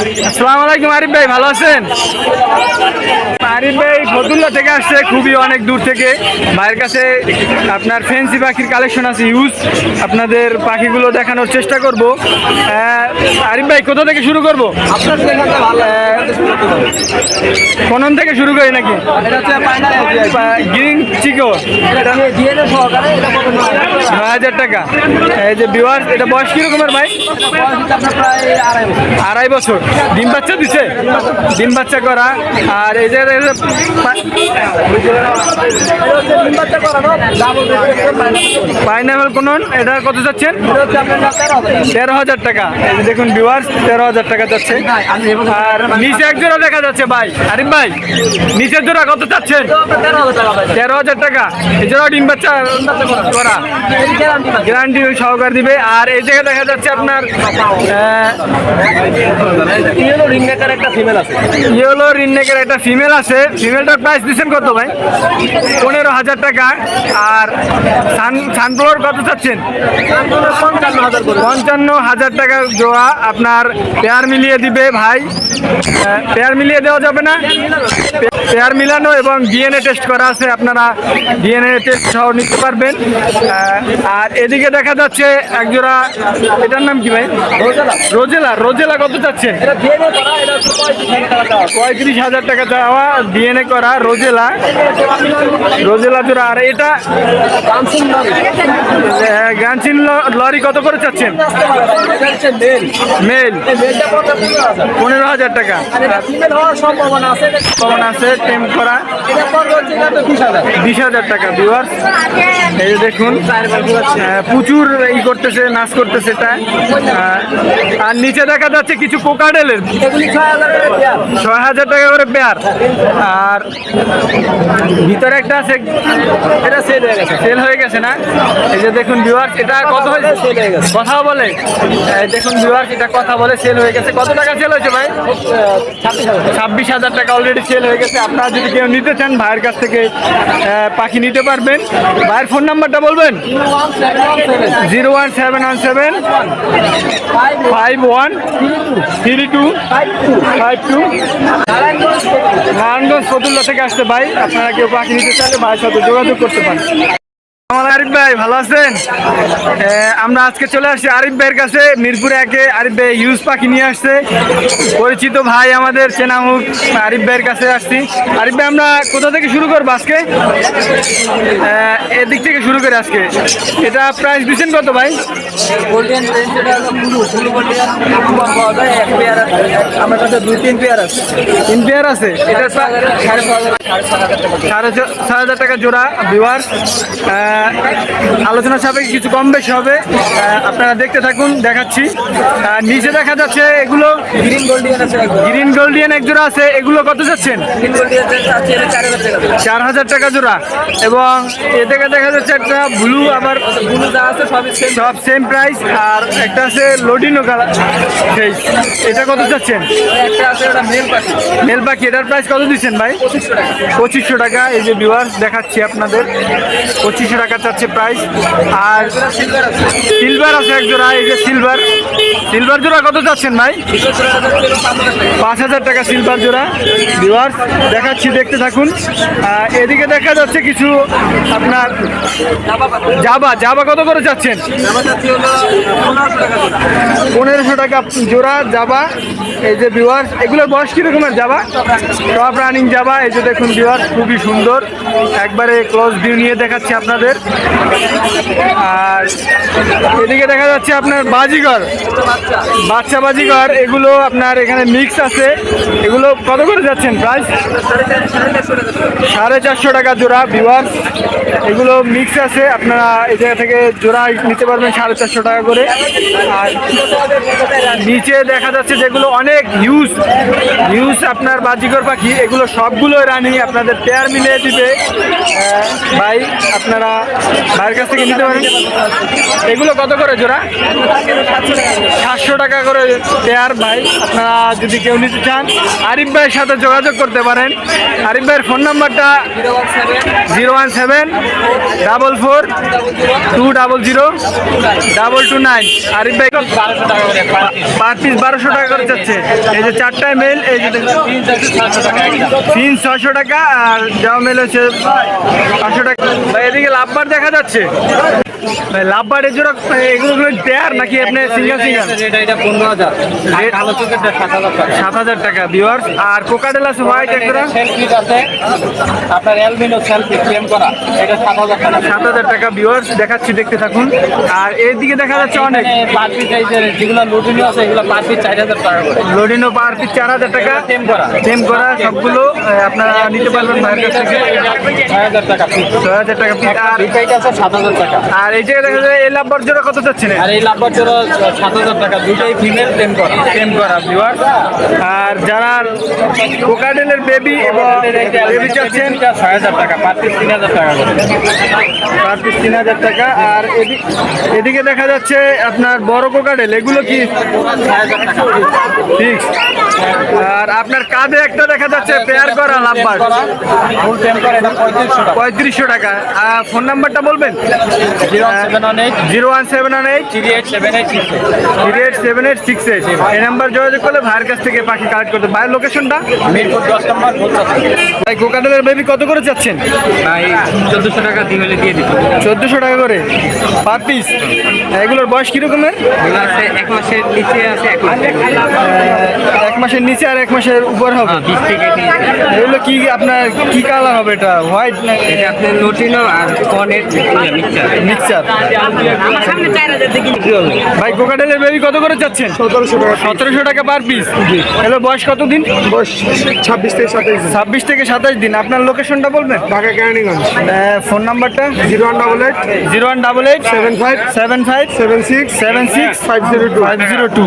আসসালামু আলাইকুম আরিফ ভাই, ভালো আছেন? আরিফ ভাই, ফতুল্লা থেকে আসছে, খুবই অনেক দূর থেকে। ভাইয়ের কাছে আপনার ফ্যান্সি পাখির কালেকশন আছে ইউজ আপনাদের পাখিগুলো দেখানোর চেষ্টা করব। আরিফ ভাই, কোথা থেকে শুরু করব? কোনন থেকে শুরু করি নাকি? Green cheek. নয় হাজার টাকা। এই যে বিওয়ার এটা বয়স কিরকমের ভাই? আড়াই বছর। ডিম বাচ্চা দিছে? ডিম বাচ্চা করা। আর এই যে পাইনাপেল কোন এটা কত যাচ্ছেন? তেরো হাজার টাকা। দেখুন ভিউয়ার্স তেরো হাজার টাকা যাচ্ছে। আর নিচে এক জোড়া দেখা যাচ্ছে ভাই। আরিফ ভাই নিচের জোড়া কত চাচ্ছেন? তেরো হাজার টাকা। জোড়া ডিম বাচ্চা করা। গ্যারান্টি সহকার দিবে। আর এই জায়গায় দেখা যাচ্ছে আপনার ইয়েলো রিং মেকার একটা ফিমেল আছে। ইয়েলো রিননেকের একটা ফিমেল আছে। ফিমেলটার প্রাইস দিচ্ছেন কত ভাই? পনেরো হাজার টাকা। আর সান সানফ্লাওয়ার কত চাচ্ছেন? পঞ্চান্ন হাজার টাকা জোড়া। আপনার পেয়ার মিলিয়ে দিবে ভাই। পেয়ার মিলিয়ে দেওয়া যাবে না। পেয়ার মিলানো এবং ডিএনএ টেস্ট করা আছে। আপনারা ডিএনএ টেস্ট সহ নিতে পারবেন। আর এদিকে দেখা যাচ্ছে এক জোড়া এটার নাম কি ভাই? রোজেলা। রোজেলা রোজেলা কত চাচ্ছেন? পঁয়ত্রিশ হাজার টাকা দেওয়া। ডিএনএ করা রোজেলা। রোজেলা জোড়া। আর এটা স্যামসুং লরি লরি কত করে চাচ্ছেন? মেল পনেরো হাজার। টাকা। সম্ভাবনা আছে। কমন আছে টেম করা। বিশ হাজার। টাকা ভিউয়ার্স এই দেখুন প্রচুর ই করতেছে নাচ করতেছে এটা। আর নিচে দেখা যাচ্ছে কিছু কোকাডেলের। এগুলি ছয় হাজার টাকা করে পেয়ার। আর ভিতরে একটা আছে এটা সেল হয়ে গেছে। সেল হয়ে গেছে না? এই যে দেখুন ভিউয়ার্স এটা কত হয়েছে? সেল হয়ে গেছে। কথা বলে। দেখুন ভিউয়ার্স এটা কথা বলে সেল হয়ে গেছে। কত টাকা সেল হয়েছে ভাই? ছাব্বিশ হাজার। টাকা অলরেডি সেল হয়ে গেছে। আপনারা যদি কেউ নিতে চান ভাইয়ের কাছ থেকে পাখি নিতে পারবেন। ভাইয়ের ফোন নাম্বারটা বলবেন? Zero one seven one seven. Five one three two five two Narayanganj Fatullah থেকে আসতে ভাই। আপনারা কেউ পাখি নিতে চাইলে ভাইয়ের সাথে যোগাযোগ করতে পারেন। আরিফ ভাই ভালো আছেন? আমরা আজকে চলে আসছি আরিফ ভাইয়ের কাছে মিরপুরে একে আরিফ ভাই ইউজ পাখি নিয়ে আসছে। পরিচিত ভাই আমাদের চেনামুখ আরিফ ভাইয়ের কাছে আসছি। আরিফ ভাই আমরা কোথা থেকে শুরু করব আজকে? এদিক থেকে শুরু করে আজকে। এটা প্রাইস দিচ্ছেন কত ভাই? আছে। আমার কাছে দুই তিন পেয়ার আছে। তিন পেয়ার আছে? এটা সাড়ে ছ- হাজার টাকা জোড়া ভিওয়ার আলোচনা সাপেক্ষে কিছু কম বেশি হবে। আপনারা দেখতে থাকুন দেখাচ্ছি। নিচে দেখা যাচ্ছে এগুলো গ্রিন গোল্ডিয়ান এক জোড়া আছে এগুলো কত যাচ্ছেন? চার হাজার টাকা। জোড়া। এবং এ থেকে দেখা যাচ্ছে একটা ব্লু আবার ব্লু যা আছে সব সেম প্রাইস আর একটা আছে লোডিনো কালার সেই এটা কত যাচ্ছেন? একটা আছে ওটা মেল পাখি। মেল পাখি এটার প্রাইস কত দিচ্ছেন ভাই? পঁচিশশো টাকা। পঁচিশশো টাকা এই যে ভিউয়ার্স দেখাচ্ছি আপনাদের। পঁচিশশো টাকা চাচ্ছে প্রাইস আর সিলভার আছে একজোড়া এই যে সিলভার সিলভার জোড়া কত চাচ্ছেন ভাই? পাঁচ হাজার টাকা সিলভার জোড়া। ভিউয়ার্স দেখাচ্ছি, দেখতে থাকুন। এদিকে দেখা যাচ্ছে কিছু আপনার জাবা জাবা কত করে চাচ্ছেন? পনেরোশো টাকা জোড়া জাবা এই যে ভিউয়ার্স এগুলোর বয়স কীরকমের জাবা টপ রানিং জাবা এই যে দেখুন ভিউয়ার্স খুবই সুন্দর। একবারে ক্লোজ ভিউ নিয়ে দেখাচ্ছি আপনাদের। এদিকে দেখা যাচ্ছে আপনার বাজিগর, বাচ্চা বাজিগর, এগুলো আপনার এখানে মিক্স আছে। এগুলো কত করে যাচ্ছেন প্রাইস সাড়ে চারশো টাকা জোড়া ভিউয়ার্স এগুলো মিক্স আছে, আপনারা এই জায়গা থেকে জোড়া নিতে পারবেন সাড়ে চারশো টাকা করে। আর নিচে দেখা যাচ্ছে যেগুলো অনেক হিউজ হিউজ আপনার বাজিকর পাখি, এগুলো সবগুলো রানি আপনাদের পেয়ার মিলিয়ে দিবে। ভাই, আপনারা ভাইয়ের কাছ থেকে নিতে পারেন। এগুলো কত করে জোড়া? সাতশো টাকা করে পেয়ার ভাই। আপনারা যদি কেউ নিতে চান, আরিফ ভাইয়ের সাথে যোগাযোগ করতে পারেন। আরিফ ভাইয়ের ফোন নাম্বারটা zero one seven, double four, two double zero, double two nine. Arif ভাই পার পিস বারোশো টাকা করে যাচ্ছে এই যে চারটায় মেল এই যে তিন ছশো টাকা, আর যাওয়া মেল হচ্ছে পাঁচশো টাকা। এদিকে লাভবার দেখা যাচ্ছে। লাভবার এর জোড়া এগুলো পেয়ার নাকি আপনি সিঙ্গেল সিঙ্গেল এটা এটা টাকা। ভিওয়ার্স আর কোকাডেল আছে হোয়াইট একটা সেলফি আছে। আপনার অ্যালবিনো সেলফি ক্লেম করা। এটা সাত হাজার টাকা। সাত হাজার টাকা ভিওয়ার্স দেখাচ্ছি দেখতে থাকুন। আর এদিকে দেখা যাচ্ছে অনেক। পার পিস এই যেগুলো লুটিনি আছে এগুলো পার পিস চার হাজার টাকা করে। লোডিনো পার পিস চার হাজার টাকা। টেম করা। টেম করা সবগুলো আপনারা নিতে পারবেন কাছ থেকে। ছয় হাজার টাকা টাকা পিস আর রিপাইট আছে সাত হাজার টাকা। আর এই জায়গায় দেখা যায় এই লাভবার জোড়া কত চাচ্ছেন? আর এই লাভবার জোড়া সাত হাজার টাকা দুইটাই ফিমেল করা। আর যারা কোকাডেলের বেবি এবং বেবি চাচ্ছেন ছয় হাজার টাকা পার পিস তিন হাজার টাকা পার পিস তিন হাজার টাকা। আর এদিক দেখা যাচ্ছে আপনার বড় কোকাডেল এগুলো কি? আর আপনার কাঁধে একটা দেখা যাচ্ছে পেয়ার করা লাভবার। পঁয়ত্রিশশো টাকা। ফোন নাম্বারটা বলবেন? Zero one one seven one eight three eight seven eight six three eight seven eight six eight এই নাম্বার যোগাযোগ করলে ভাইয়ের কাছ থেকে পাখি কালেক্ট করতে ভাইয়ের লোকেশনটা মিরপুর দশ নম্বর ভাই কোকাডেলের বেবি কত করে চাচ্ছেন? ভাই চোদ্দোশো টাকা দিয়ে হলে দিয়ে দিত চোদ্দোশো টাকা করে পার পিস এগুলোর বয়স কীরকমের? আছে এক মাসের নিচে আছে এক মাসের এক মাসের নিচে আর এক মাসের উপর হবে? থেকে এগুলো কি আপনার কি কালার হবে এটা? হোয়াইট না এটা আপনার লোটিনো আর কনের মিক্সচার মিক্সচার ভাই কোকাটেলের বেবি কত করে চাচ্ছেন? সতেরোশো টাকা সতেরোশো টাকা পার পিস হ্যালো বয়স কত দিন বয়স ছাব্বিশ থেকে সাতাইশ ছাব্বিশ থেকে সাতাশ দিন। আপনার লোকেশনটা বলবেন? ঢাকা কেরানীগঞ্জ। ফোন নাম্বারটা zero one double eight. Zero one double eight. Seven five. Seven five. Seven six. Seven six. Five zero two. Five zero two.